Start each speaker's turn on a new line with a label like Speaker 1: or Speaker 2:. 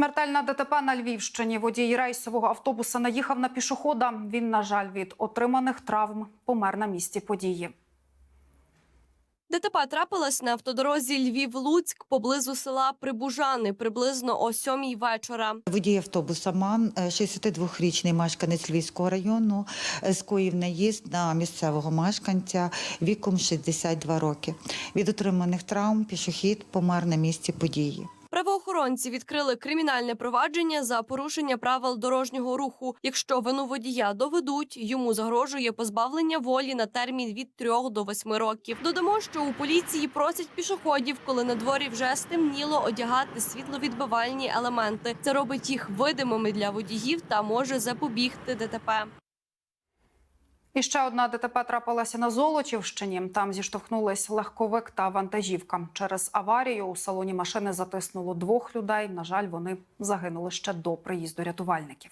Speaker 1: Смертельна ДТП на Львівщині. Водій рейсового автобуса наїхав на пішохода. Він, на жаль, від отриманих травм помер на місці події.
Speaker 2: ДТП трапилось на автодорозі Львів-Луцьк поблизу села Прибужани приблизно о сьомій вечора.
Speaker 3: Водій автобуса МАН, е, 62-річний мешканець Львівського району, е, скоїв наїзд на місцевого мешканця віком 62 роки. Від отриманих травм пішохід помер на місці події.
Speaker 2: Правоохоронці відкрили кримінальне провадження за порушення правил дорожнього руху. Якщо вину водія доведуть, йому загрожує позбавлення волі на термін від 3 до 8 років. Додамо, що у поліції просять пішоходів, коли на дворі вже стемніло, одягати світловідбивальні елементи. Це робить їх видимими для водіїв та може запобігти ДТП.
Speaker 1: І ще одна ДТП трапилася на Золочівщині. Там зіштовхнулись легковик та вантажівка. Через аварію у салоні машини затиснуло двох людей. На жаль, вони загинули ще до приїзду рятувальників.